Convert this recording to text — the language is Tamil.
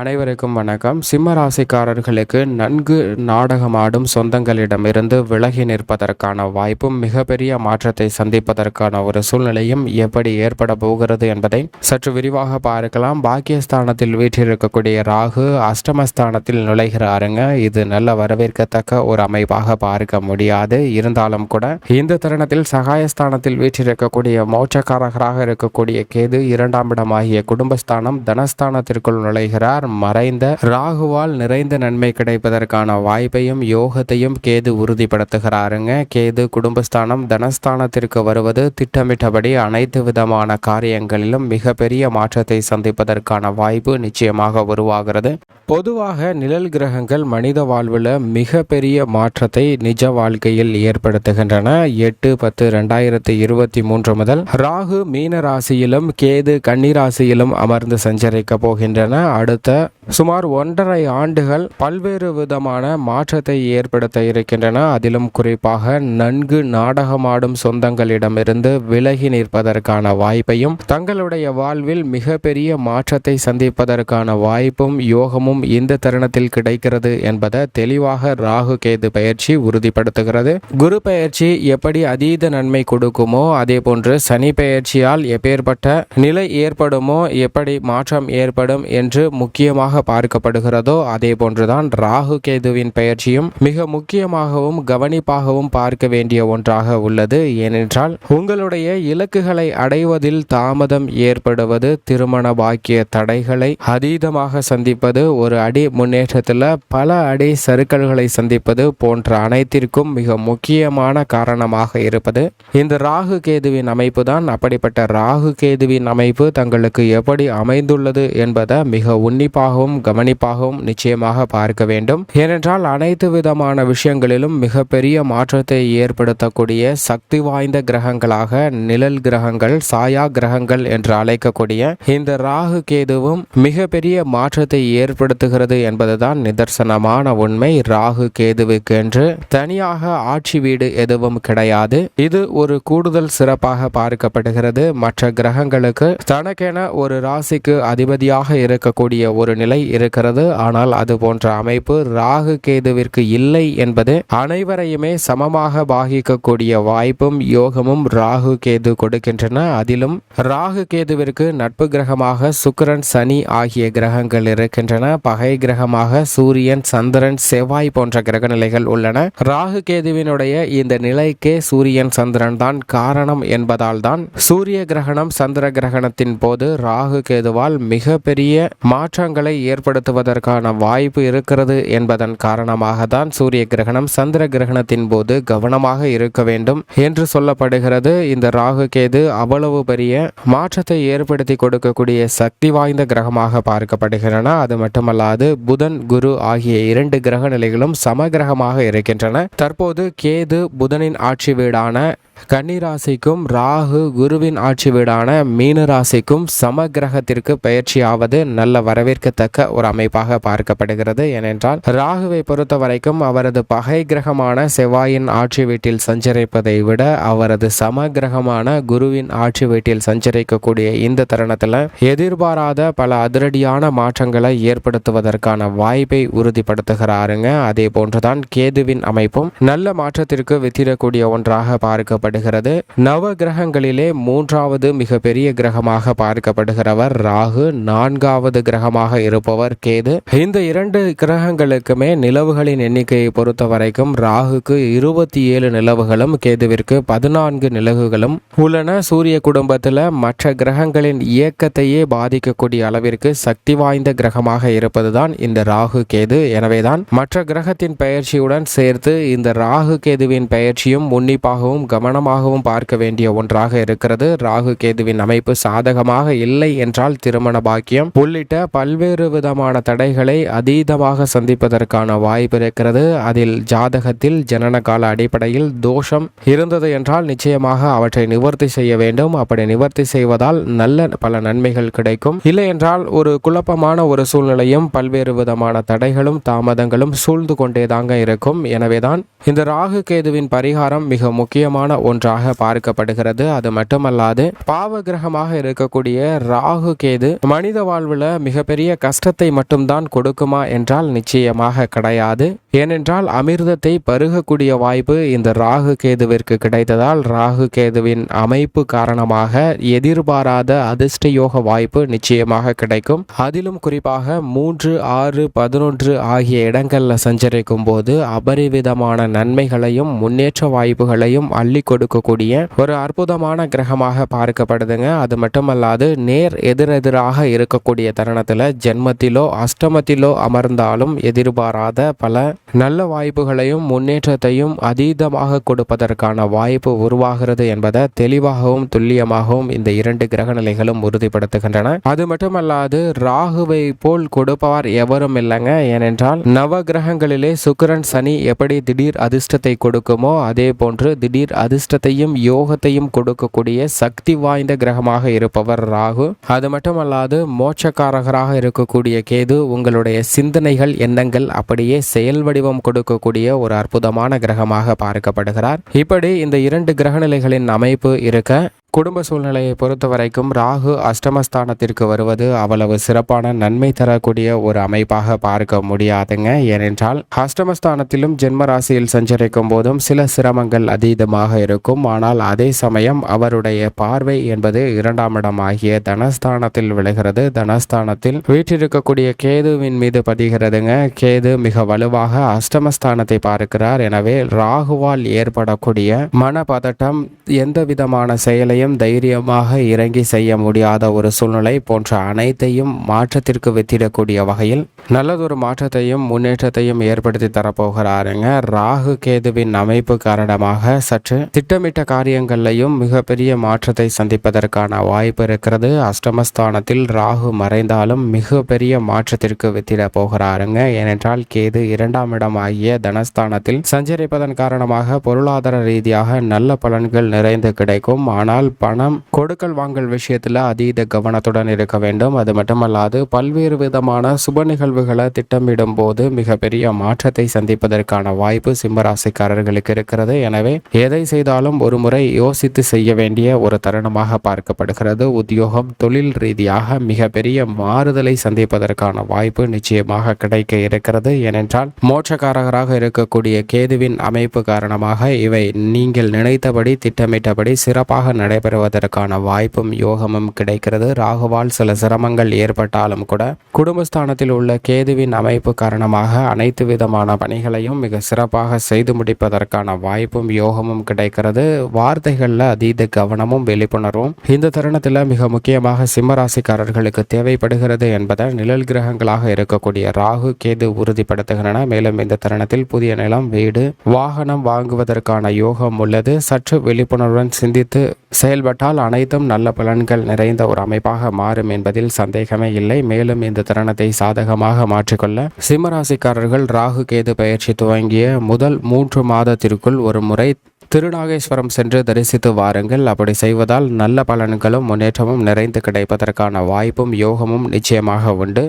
அனைவருக்கும் வணக்கம். சிம்ம ராசிக்காரர்களுக்கு நன்கு நாடகமாடும் சொந்தங்களிடமிருந்து விலகி நிற்பதற்கான வாய்ப்பும் மிகப்பெரிய மாற்றத்தை சந்திப்பதற்கான ஒரு சூழ்நிலையும் எப்படி ஏற்பட போகிறது என்பதை சற்று விரிவாக பார்க்கலாம். பாக்கியஸ்தானத்தில் வீற்றிருக்கக்கூடிய ராகு அஷ்டமஸ்தானத்தில் நுழைகிறாருங்க. இது நல்ல வரவேற்கத்தக்க ஒரு அமைப்பாக பார்க்க முடியாது. இருந்தாலும் கூட இந்த தருணத்தில் சகாயஸ்தானத்தில் வீற்றிருக்கக்கூடிய மோட்சக்காரகராக இருக்கக்கூடிய கேது இரண்டாம் இடமாகிய குடும்பஸ்தானம் தனஸ்தானத்திற்குள் நுழைகிறார். மறைந்த ராகுவால் நிறைந்த நன்மை கிடைப்பதற்கான வாய்ப்பையும் யோகத்தையும் கேது உறுதிப்படுத்துகிறாருங்க. கேது குடும்பஸ்தானம் தனஸ்தானத்திற்கு வருவது திட்டமிட்டபடி அனைத்து விதமான காரியங்களிலும் மிகப்பெரிய மாற்றத்தை சந்திப்பதற்கான வாய்ப்பு நிச்சயமாக உருவாகிறது. பொதுவாக நிழல் கிரகங்கள் மனித வாழ்வில் மிகப்பெரிய மாற்றத்தை நிஜ வாழ்க்கையில் ஏற்படுத்துகின்றன. எட்டு பத்து ரெண்டாயிரத்தி இருபத்தி மூன்று முதல் ராகு மீன ராசியிலும் கேது கன்னிராசியிலும் அமர்ந்து சஞ்சரிக்க போகின்றன. அடுத்த சுமார் ஒன்றரை ஆண்டுகள் பல்வேறு விதமான மாற்றத்தை ஏற்படுத்த இருக்கின்றன. அதிலும் குறிப்பாக நன்கு நாடகமாடும் சொந்தங்களிடமிருந்து விலகி நிற்பதற்கான வாய்ப்பையும் தங்களுடைய வாழ்வில் மிகப்பெரிய மாற்றத்தை சந்திப்பதற்கான வாய்ப்பும் யோகமும் இந்த தருணத்தில் கிடைக்கிறது என்பதை தெளிவாக ராகு கேது பயிற்சி உறுதிப்படுத்துகிறது. குரு பயிற்சி எப்படி அதீத நன்மை கொடுக்குமோ அதே போன்று சனி பயிற்சியால் எப்பேற்பட்ட நிலை ஏற்படுமோ எப்படி மாற்றம் ஏற்படும் என்று முக்கிய முக்கியமாக பார்க்கப்படுகிறதோ அதே போன்றுதான் ராகு கேதுவின் பயிற்சியும் மிக முக்கியமாகவும் கவனிப்பாகவும் பார்க்க வேண்டிய ஒன்றாக உள்ளது. ஏனென்றால் உங்களுடைய இலக்குகளை அடைவதில் தாமதம் ஏற்படுவது திருமண பாக்கிய தடைகளை அதீதமாக சந்திப்பது ஒரு அடி முன்னேற்றத்தில் பல அடி சறுக்கல்களை சந்திப்பது போன்ற அனைத்திற்கும் மிக முக்கியமான காரணமாக இருப்பது. இந்த ராகு கேதுவின் அமைப்பு தான் அப்படிப்பட்ட ராகு கேதுவின் அமைப்பு தங்களுக்கு எப்படி அமைந்துள்ளது என்பதை மிக உன்னிப்பாகவும் கவனிப்பாகவும் நிச்சயமாக பார்க்க வேண்டும். ஏனென்றால் அனைத்து விதமான விஷயங்களிலும் மிகப்பெரிய மாற்றத்தை ஏற்படுத்தக்கூடிய சக்தி வாய்ந்த கிரகங்களாக நிழல் கிரகங்கள் சாயா கிரகங்கள் என்று அழைக்கக்கூடிய இந்த ராகு கேதுவும் மிகப்பெரிய மாற்றத்தை ஏற்படுத்துகிறது என்பதுதான் நிதர்சனமான உண்மை. ராகு கேதுவுக்கு என்று தனியாக ஆட்சி வீடு எதுவும் கிடையாது. இது ஒரு கூடுதல் சிறப்பாக பார்க்கப்படுகிறது. மற்ற கிரகங்களுக்கு தனக்கென ஒரு ராசிக்கு அதிபதியாக இருக்கக்கூடிய ஒரு நிலை இருக்கிறது. ஆனால் அது போன்ற அமைப்பு ராகு கேதுவிற்கு இல்லை என்பது அனைவரையுமே சமமாக பாகிக்கக்கூடிய வாய்ப்பும் யோகமும் ராகு கேது கொடுக்கின்றன. அதிலும் ராகு கேதுவிற்கு நட்பு கிரகமாக சுக்கிரன் சனி ஆகிய கிரகங்கள் இருக்கின்றன. பகை கிரகமாக சூரியன் சந்திரன் செவ்வாய் போன்ற கிரக நிலைகள் உள்ளன. ராகு கேதுவினுடைய இந்த நிலைக்கே சூரியன் சந்திரன் தான் காரணம் என்பதால் தான் சூரிய கிரகணம் சந்திர கிரகணத்தின் போது ராகு கேதுவால் மிகப்பெரிய மாற்றங்களை ஏற்படுத்துவதற்கான வாய்ப்பு இருக்கிறது என்பதன் காரணமாக தான் சூரிய கிரகணம் சந்திர கிரகணத்தின் போது கவனமாக இருக்க வேண்டும் என்று சொல்லப்படுகிறது. இந்த ராகு கேது அவ்வளவு பெரிய மாற்றத்தை ஏற்படுத்தி கொடுக்கக்கூடிய சக்தி வாய்ந்த கிரகமாக பார்க்கப்படுகின்றன. அது மட்டுமல்லாது புதன் குரு ஆகிய இரண்டு கிரக நிலைகளும் சமகிரகமாக இருக்கின்றன. தற்போது கேது புதனின் ஆட்சி வீடான கன்னிராசிக்கும் ராகு குருவின் ஆட்சி வீடான மீனராசிக்கும் சமகிரகத்திற்கு சம பயிற்சியாவது நல்ல வரவேற்கத்தக்க ஒரு அமைப்பாக பார்க்கப்படுகிறது. ஏனென்றால் ராகுவை பொறுத்த வரைக்கும் அவரது பகை கிரகமான செவ்வாயின் ஆட்சி வீட்டில் சஞ்சரிப்பதை விட அவரது சமகிரகமான குருவின் ஆட்சி வீட்டில் சஞ்சரிக்கக்கூடிய இந்த தருணத்தில் எதிர்பாராத பல அதிரடியான மாற்றங்களை ஏற்படுத்துவதற்கான வாய்ப்பை உறுதிப்படுத்துகிறாருங்க. அதே போன்றுதான் கேதுவின் அமைப்பும் நல்ல மாற்றத்திற்கு வித்திடக்கூடிய ஒன்றாக பார்க்கப்படும் பார்க்கப்படுகிறது. நவ கிரகங்களிலே மூன்றாவது மிகப்பெரிய கிரகமாக பார்க்கப்படுகிறவர் ராகு. நான்காவது கிரகமாக இருப்பவர் கேது. இந்த இரண்டு கிரகங்களுக்குமே நிலவுகளின் எண்ணிக்கையை பொறுத்த வரைக்கும் ராகுக்கு இருபத்தி ஏழு நிலவுகளும் கேதுவிற்கு பதினான்கு நிலவுகளும் உள்ளன. சூரிய குடும்பத்தில் மற்ற கிரகங்களின் இயக்கத்தையே பாதிக்கக்கூடிய அளவிற்கு சக்தி வாய்ந்த கிரகமாக இருப்பதுதான் இந்த ராகு கேது எனவேதான். மற்ற கிரகத்தின் பெயர்ச்சியுடன் சேர்த்து இந்த ராகு கேதுவின் பெயர்ச்சியும் உன்னிப்பாகவும் கவனம் கவனமாகவும் பார்க்க வேண்டிய ஒன்றாக இருக்கிறது. ராகு கேதுவின் அமைப்பு சாதகமாக இல்லை என்றால் திருமண பாக்கியம். உள்ளிட்ட பல்வேறு விதமான தடைகளை அதீதமாக சந்திப்பதற்கான வாய்ப்பு இருக்கிறது. அதில் ஜாதகத்தில் ஜனன கால அடிப்படையில் தோஷம் இருந்தது என்றால் நிச்சயமாக அவற்றை நிவர்த்தி செய்ய வேண்டும். அப்படி நிவர்த்தி செய்வதால் நல்ல பல நன்மைகள் கிடைக்கும். இல்லை என்றால் ஒரு குழப்பமான ஒரு சூழ்நிலையும் பல்வேறு விதமான தடைகளும் தாமதங்களும் சூழ்ந்து கொண்டேதாங்க இருக்கும். எனவேதான் இந்த ராகு கேதுவின் பரிகாரம் மிக முக்கியமான ஒன்றாக பார்க்கப்படுகிறது. அது மட்டுமல்லாது பாவ கிரகமாக இருக்கக்கூடிய ராகு கேது மனித வாழ்வில் மிகப்பெரிய கஷ்டத்தை மட்டும்தான் கொடுக்குமா என்றால் நிச்சயமாக கிடையாது. ஏனென்றால் அமிர்தத்தை பருகக்கூடிய வாய்ப்பு இந்த ராகு கேதுவிற்கு கிடைத்ததால் ராகு கேதுவின் அமைப்பு காரணமாக எதிர்பாராத அதிர்ஷ்ட யோக வாய்ப்பு நிச்சயமாக கிடைக்கும். அதிலும் குறிப்பாக மூன்று ஆறு பதினொன்று ஆகிய இடங்களில் சஞ்சரிக்கும் போது அபரிவிதமான நன்மைகளையும் முன்னேற்ற வாய்ப்புகளையும் அள்ளி கொடுக்கக்கூடிய ஒரு அற்புதமான கிரகமாக பார்க்கப்படுதுங்க. அது மட்டுமல்லாது நேர் எதிரெதிராக இருக்கக்கூடிய தருணத்தில் ஜென்மத்திலோ அஷ்டமத்திலோ அமர்ந்தாலும் எதிர்பாராத பல நல்ல வாய்ப்புகளையும் முன்னேற்றத்தையும் அதீதமாக கொடுப்பதற்கான வாய்ப்பு உருவாகிறது என்பதை தெளிவாகவும் துல்லியமாகவும் இந்த இரண்டு கிரக நிலைகளும் உறுதிப்படுத்துகின்றன. அது மட்டுமல்லாது ராகுவை போல் கொடுப்பவர் எவரும் இல்லைங்க. ஏனென்றால் நவ கிரகங்களிலே சுக்கரன் சனி எப்படி திடீர் அதிர்ஷ்டத்தை கொடுக்குமோ அதே போன்று திடீர் அதிர்ஷ்டத்தையும் யோகத்தையும் கொடுக்கக்கூடிய சக்தி வாய்ந்த கிரகமாக இருப்பவர் ராகு. அது மட்டுமல்லாது மோட்சக்காரகராக இருக்கக்கூடிய கேது உங்களுடைய சிந்தனைகள் எண்ணங்கள் அப்படியே செயல் வடிவம் கொடுக்கக்கூடிய ஒரு அற்புதமான கிரகமாக பார்க்கப்படுகிறார். இப்படி இந்த இரண்டு கிரகநிலைகளின் அமைப்பு இருக்க குடும்ப சூழ்நிலையை பொறுத்த வரைக்கும் ராகு அஷ்டமஸ்தானத்திற்கு வருவது அவ்வளவு சிறப்பான நன்மை தரக்கூடிய ஒரு அமைப்பாக பார்க்க முடியாதுங்க. ஏனென்றால் அஷ்டமஸ்தானத்திலும் ஜென்ம ராசியில் சஞ்சரிக்கும் போதும் சில சிரமங்கள் அதீதமாக இருக்கும். ஆனால் அதே சமயம் அவருடைய பார்வை என்பது இரண்டாம் இடம் ஆகிய தனஸ்தானத்தில் விழுகிறது. தனஸ்தானத்தில் வீற்றிருக்கக்கூடிய கேதுவின் மீது பதிகிறதுங்க. கேது மிக வலுவாக அஷ்டமஸ்தானத்தை பார்க்கிறார். எனவே ராகுவால் ஏற்படக்கூடிய மனபதட்டம் எந்த விதமான செயலை எதையும் தைரியமாக இறங்கி செய்ய முடியாத ஒரு சூழ்நிலை போன்ற அனைத்தையும் மாற்றத்திற்கு வெற்றிடக்கூடிய வகையில் நல்லதொரு மாற்றத்தையும் முன்னேற்றத்தையும் ஏற்படுத்தி தரப்போகிறாருங்க. ராகு கேதுவின் அமைப்பு காரணமாக சற்று திட்டமிட்ட காரியங்களையும் மிகப்பெரிய மாற்றத்தை சந்திப்பதற்கான வாய்ப்பு இருக்கிறது. அஷ்டமஸ்தானத்தில் ராகு மறைந்தாலும் மிகப்பெரிய மாற்றத்திற்கு வெத்திட போகிறாருங்க. ஏனென்றால் கேது இரண்டாம் இடம் ஆகிய தனஸ்தானத்தில் சஞ்சரிப்பதன் காரணமாக பொருளாதார ரீதியாக நல்ல பலன்கள் நிறைந்து கிடைக்கும். ஆனால் பணம் கொடுக்கல் வாங்கல் விஷயத்தில் அதீத கவனத்துடன் இருக்க வேண்டும். அது மட்டுமல்லாது பல்வேறு விதமான சுப நிகழ்வுகளை திட்டமிடும் போது மிகப்பெரிய மாற்றத்தை சந்திப்பதற்கான வாய்ப்பு சிம்மராசிக்காரர்களுக்கு இருக்கிறது. எனவே எதை செய்தாலும் ஒரு முறை யோசித்து செய்ய வேண்டிய ஒரு தருணமாக பார்க்கப்படுகிறது. உத்தியோகம் தொழில் ரீதியாக மிகப்பெரிய மாறுதலை சந்திப்பதற்கான வாய்ப்பு நிச்சயமாக கிடைக்க இருக்கிறது. ஏனென்றால் மோட்சக்காரகராக இருக்கக்கூடிய கேதுவின் அமைப்பு காரணமாக இவை நீங்கள் நினைத்தபடி திட்டமிட்டபடி சிறப்பாக நடைபெறுவதற்கான வாய்ப்பும் யோகமும் கிடைக்கிறது. ராகுவால் சில சிரமங்கள் ஏற்பட்டாலும் கூட குடும்பஸ்தானத்தில் உள்ள கேதுவின் அமைப்பு காரணமாக அனைத்து விதமான பணிகளையும் மிக சிறப்பாக செய்து முடிப்பதற்கான வாய்ப்பும் யோகமும் கிடைக்கிறது. வார்த்தைகளில் அதீத கவனமும் விழிப்புணர்வும் இந்த தருணத்தில் மிக முக்கியமாக சிம்மராசிக்காரர்களுக்கு தேவைப்படுகிறது என்பதை நிழல் கிரகங்களாக இருக்கக்கூடிய ராகு கேது உறுதிப்படுத்துகின்றன. மேலும் இந்த தருணத்தில் புதிய நிலம் வீடு வாகனம் வாங்குவதற்கான யோகம் உள்ளது. சற்று விழிப்புணர்வுடன் சிந்தித்து செயல்பட்டால் அனைத்தும் நல்ல பலன்கள் நிறைந்த ஒரு அமைப்பாக மாறும் என்பதில் சந்தேகமே இல்லை. மேலும் இந்த தருணத்தை சாதகமாக மாற்றிக்கொள்ள சிம்மராசிக்காரர்கள் ராகு கேது பயிற்சி துவங்கிய முதல் மூன்று மாதத்திற்குள் ஒரு முறை திருநாகேஸ்வரம் சென்று தரிசித்து வாருங்கள். அப்படி செய்வதால் நல்ல பலன்களும் முன்னேற்றமும் நிறைந்து கிடைப்பதற்கான வாய்ப்பும் யோகமும் நிச்சயமாக உண்டு.